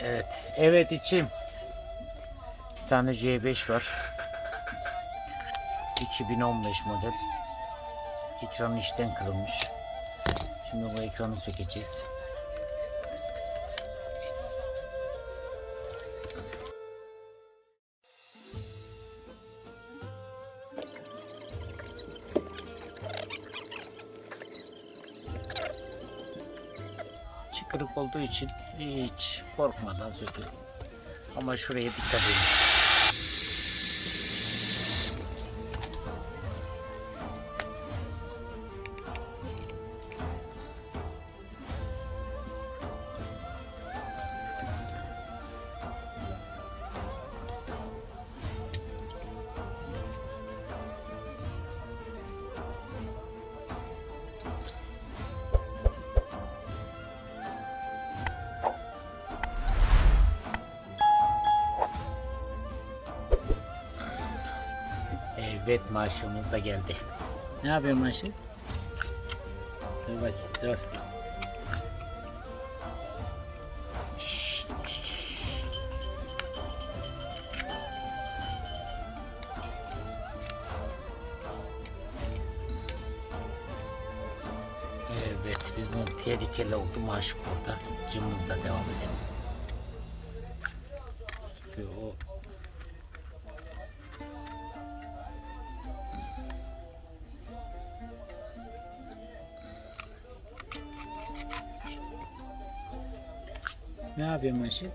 Evet. Evet içim. Bir tane C5 var. 2015 model. Ekranı işten kırılmış. Şimdi bu ekranı sökeceğiz. Kırık olduğu için hiç korkmadan söküyorum. Ama şuraya dikkat edin. Evet maaşımız da geldi. Ne yapıyorsun maaşı? Dur bakayım dur. Evet biz bunu tehlikeli oldu maşuk burada. Cımbızla devam edelim. Ne yapıyorsun Maşit?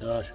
Dur.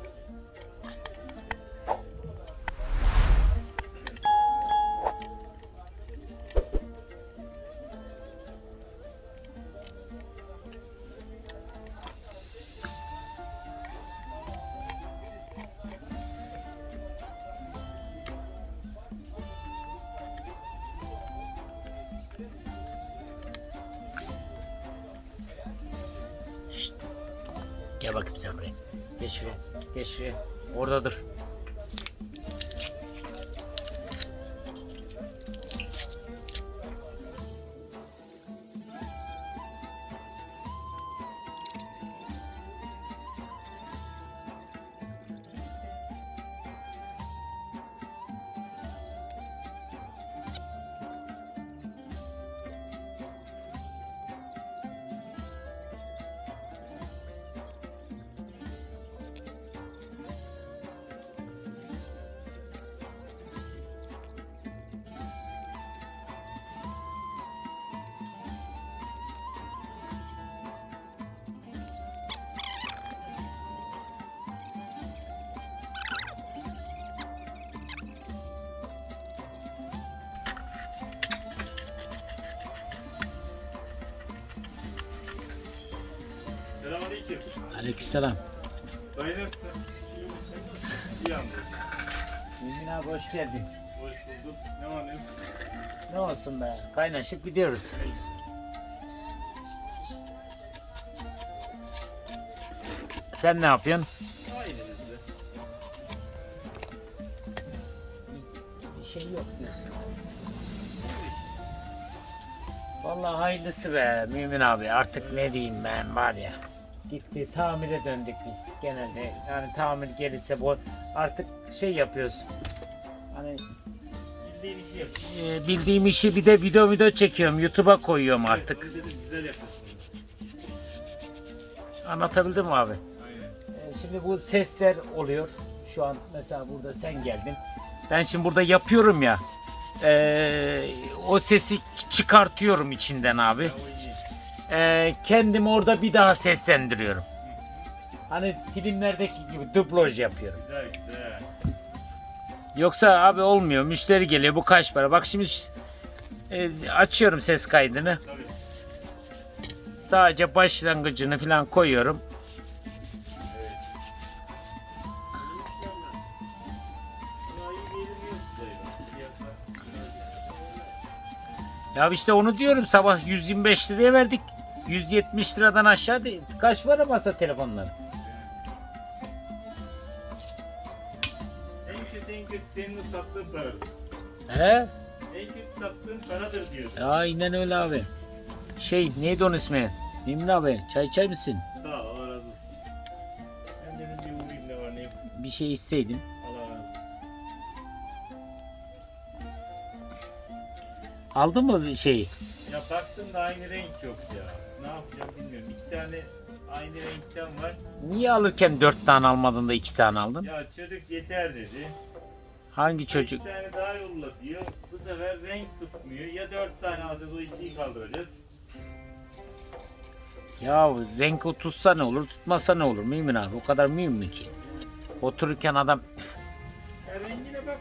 Aleykümselam. Dayanırsın. İyi anlıyorsun. Mümin abi hoş geldin. Hoş bulduk. Ne var ne? Ne olsun be. Kaynaşıp gidiyoruz. Sen ne yapıyorsun? Aynı bizde. Bir şey yok diyorsun. Vallahi hayırlısı be Mümin abi artık ne diyeyim ben var ya. Gitti tamire döndük biz genelde. Yani tamir gelirse bu artık şey yapıyoruz. Hani Bildiğin işi e, bildiğim işi bir de video video çekiyorum. YouTube'a koyuyorum artık. Evet, güzel yapıyorsun. Anlatabildim mi abi? Aynen. E, Şimdi bu sesler oluyor. Şu an mesela burada sen geldin. Ben şimdi burada yapıyorum ya. e, o sesi çıkartıyorum içinden abi. Ya. E, kendim orada bir daha seslendiriyorum. Hani filmlerdeki gibi dublaj yapıyorum. Güzel güzel. Yoksa abi olmuyor. Müşteri geliyor. Bu kaç para? Bak şimdi e, açıyorum ses kaydını. Tabii. Sadece başlangıcını falan koyuyorum. Ya işte onu diyorum sabah 125 liraya verdik. 170 liradan aşağı değil. Kaç para masa telefonları? En kötü en kötü senin sattığın paradır. He? En kötü sattığın paradır diyor. Aynen öyle abi. Şey neydi onun ismi? Mümin abi çay içer misin? Sağ ol Allah razı olsun. Ben dedim bir uğrayayım ne var ne yok. Bir şey isteydin. Allah razı olsun. Aldın mı bir şeyi? Ya baktım da aynı renk yok ya. Ne yapacağım bilmiyorum. İki tane aynı renkten var. Niye alırken dört tane almadın da iki tane aldın? Ya çocuk yeter dedi. Hangi çocuk? Bir tane daha yolla diyor. Bu sefer renk tutmuyor. Ya dört tane alacağız o ikiyi kaldıracağız. Ya renk o tutsa ne olur tutmasa ne olur Mümin abi o kadar mühim mi ki? Otururken adam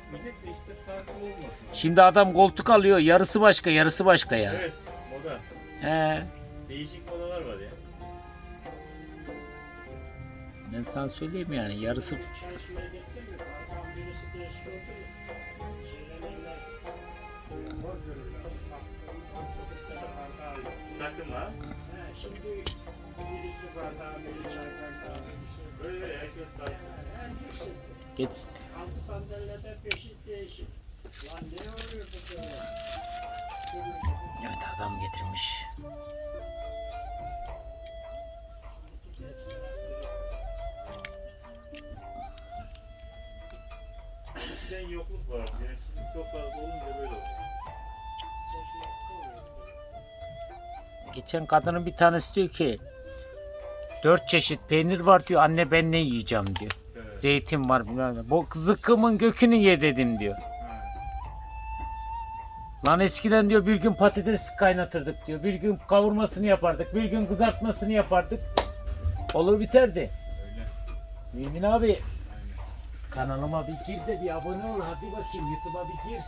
bakmayacak da işte farklı olmasın. şimdi adam koltuk alıyor yarısı başka yarısı başka ya. Evet moda. He. Değişik modalar var ya. Ben sana söyleyeyim yani yarısı bardağı. Takım ha. Şimdi birisi bardağı, biri çay bardağı. birisi- Böyle herkes birisi. geç. Altı sandalyede beşi değişik. Lan ne oluyor bu böyle? Evet adam getirmiş. Eskiden yokluk vardı. Yani şimdi çok fazla olunca böyle oldu. Geçen kadının bir tanesi diyor ki dört çeşit peynir var diyor anne ben ne yiyeceğim diyor. Zeytin var bilmem ne. Bu zıkkımın gökünü ye dedim diyor. Lan eskiden diyor bir gün patates kaynatırdık diyor. Bir gün kavurmasını yapardık. Bir gün kızartmasını yapardık. Olur biterdi. Öyle. Mümin abi Aynen. kanalıma bir gir de bir abone ol. Hadi bakayım YouTube'a bir gir.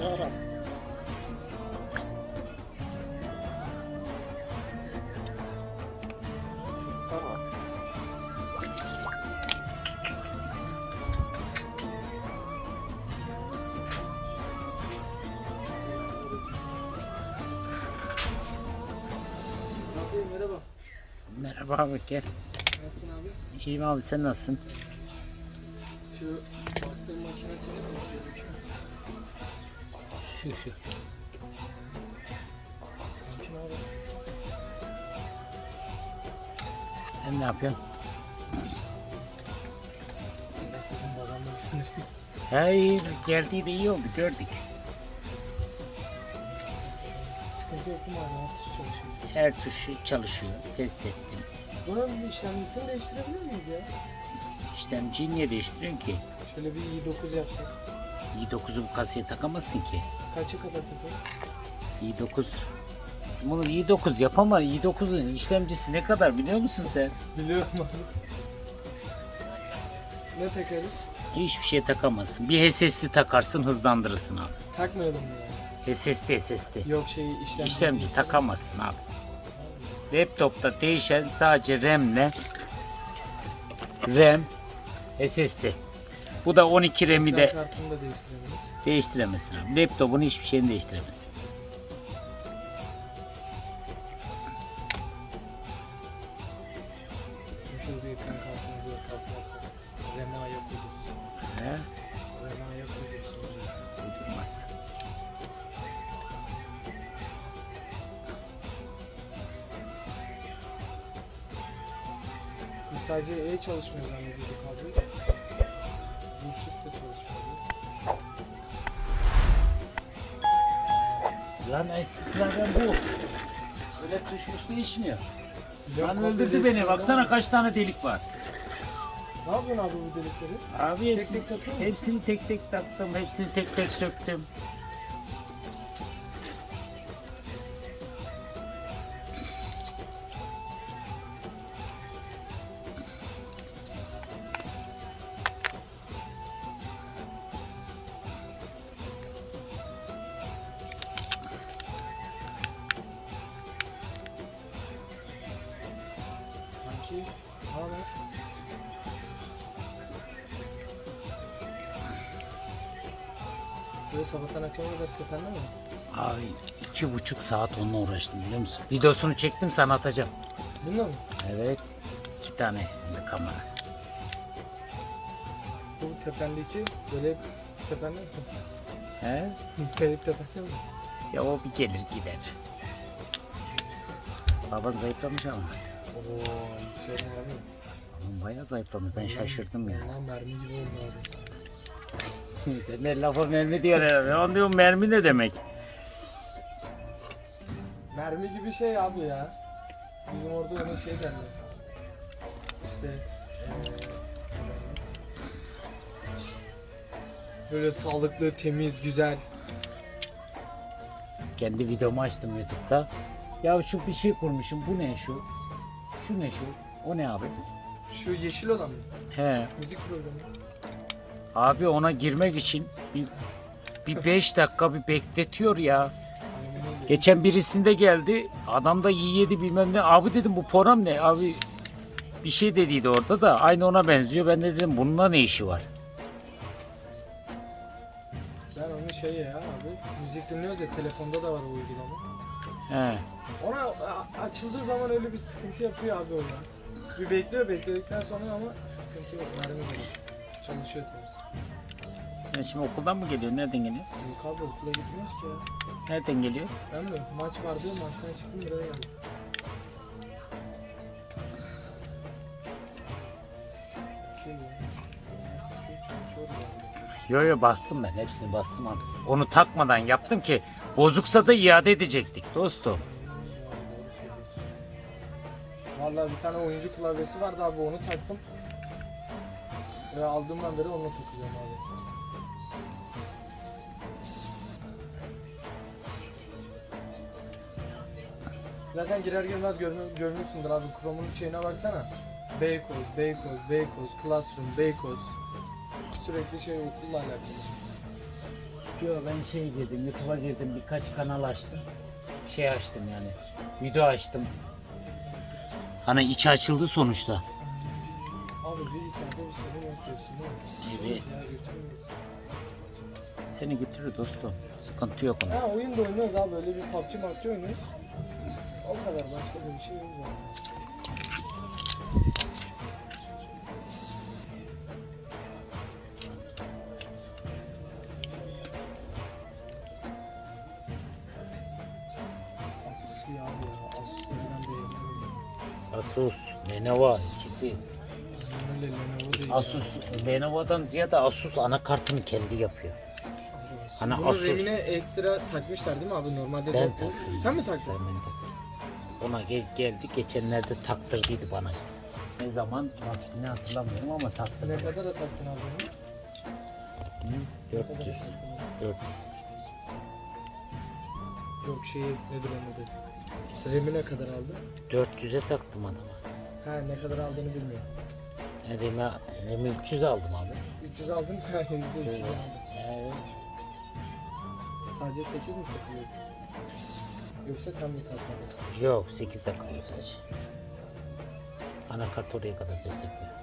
Merhaba. Merhaba abi gel. Nasılsın abi? İyiyim abi sen nasılsın? Sen ne yapıyorsun? Hayır geldiği de iyi oldu gördük. Sıkıntı yok mu abi? Her tuşu çalışıyor. Test ettim. Bunun işlemcisini değiştirebilir miyiz ya? İşlemciyi niye değiştiriyorsun ki? Şöyle bir i9 yapsak. i9'u bu kasaya takamazsın ki. Kaça kadar takarız? i9 bunu i9 yapamaz. i9'un işlemcisi ne kadar biliyor musun sen? Biliyorum abi. Ne takarız? Hiçbir şey takamazsın. Bir SSD takarsın hızlandırırsın abi. Takmayalım mı yani? SSD SSD. Yok şey işlemci. İşlemci takamazsın abi. Laptopta değişen sadece RAM'le RAM SSD. Bu da 12 RAM'i de değiştirebiliriz. değiştiremezsin abi. Laptopun hiçbir şeyini değiştiremezsin. Sadece E çalışmıyor zannediyorduk abi. Işık da çalışmıyor. Lan eskilerden bu. Öyle tuşmuş değişmiyor. Lan öldürdü beni. Baksana kaç tane delik var. Ne yapıyorsun abi bu delikleri? Abi Tek hepsini, tek takıyor musun? hepsini tek tek taktım. Hepsini tek tek söktüm. Ne haber? Böyle sabahtan akşama kadar tepende mi? Abi iki buçuk saat onunla uğraştım biliyor musun? Videosunu çektim sana atacağım. Bununla mı? Evet. iki tane de kamera. Bu tependeki böyle tepende mi? He? Gelip tepende mi? Ya o bir gelir gider. Baban zayıflamış ama. Oo yükseğe abi. Babam bayağı zayıflamış. Ben şaşırdım ya. Vallahi mermi gibi oldu abi. Sen lafa mermi diyor herhalde. Ben diyorum mermi ne demek? Mermi gibi şey abi ya. Bizim orada ona şey derler. İşte eee, böyle sağlıklı, temiz, güzel. Kendi videomu açtım YouTube'da. Ya şu bir şey kurmuşum. Bu ne şu? Şu ne şu? O ne abi? Şu yeşil olan mı? He. Müzik programı. Abi ona girmek için bir bir 5 dakika bir bekletiyor ya. Geçen birisinde geldi. Adam da iyi yedi bilmem ne. Abi dedim bu program ne? Abi bir şey dediydi orada da aynı ona benziyor. Ben de dedim bununla ne işi var? Ben onu şey ya abi müzik dinliyoruz ya telefonda da var o uygulama. He. Ona a- açıldığı zaman öyle bir sıkıntı yapıyor abi o ya. Bir bekliyor bekledikten sonra ama sıkıntı yok vermiyor. Çalışıyor temiz. Sen şimdi okuldan mı geliyor? Nereden geliyor? Yok abi okula gitmiyoruz ki ya. Nereden geliyor? Ben mi? Maç vardı maçtan çıktım buraya geldim. Yo yo bastım ben. Hepsini bastım abi. Onu takmadan yaptım ki bozuksa da iade edecektik dostum. Vallahi bir tane oyuncu klavyesi vardı abi onu taktım. Ve aldığımdan beri onunla takılıyorum abi. Zaten girer girmez görmüş, görmüşsündür abi. Chrome'un şeyine baksana. Beykoz, Beykoz, Beykoz, Classroom, Beykoz. Sürekli şey okulla alakalı. Yo ben şey girdim, YouTube'a girdim, birkaç kanal açtım. Şey açtım yani, video açtım. Hani içi açıldı sonuçta. Abi bilgisayarda bir sorun yok diyorsun değil mi? Evet. Ya götürmüyoruz. Seni götürür dostum. Sıkıntı yok ona. Ha oyun da oynuyoruz abi böyle bir PUBG PUBG oynuyoruz. O kadar başka da bir şey yok zaten. Asus, Lenovo ikisi. Asus, Lenovo'dan ziyade Asus anakartını kendi yapıyor. Hani Bunu Asus. RAM'ine ekstra takmışlar değil mi abi? Normalde Ben taktım. Sen mi taktın? Ben de. Ona gel, geldi, geçenlerde taktırdıydı bana. Ne zaman? Ne hatırlamıyorum ama Ne taktırdı. kadar da taktın abi onu? Hı, Ne kadar 400. taktın? 400. Yok şey nedir onun adı? RAM'i ne kadar aldın? 400'e taktım adama. Ha ne kadar aldığını bilmiyorum. Remi, Remi 300 aldım abi. 300 aldın ha %300 aldın. Evet. Sadece 8 mi takıyor? Yoksa sen mi taksan? Yok 8 dakika sadece. Anakart oraya kadar destekliyor.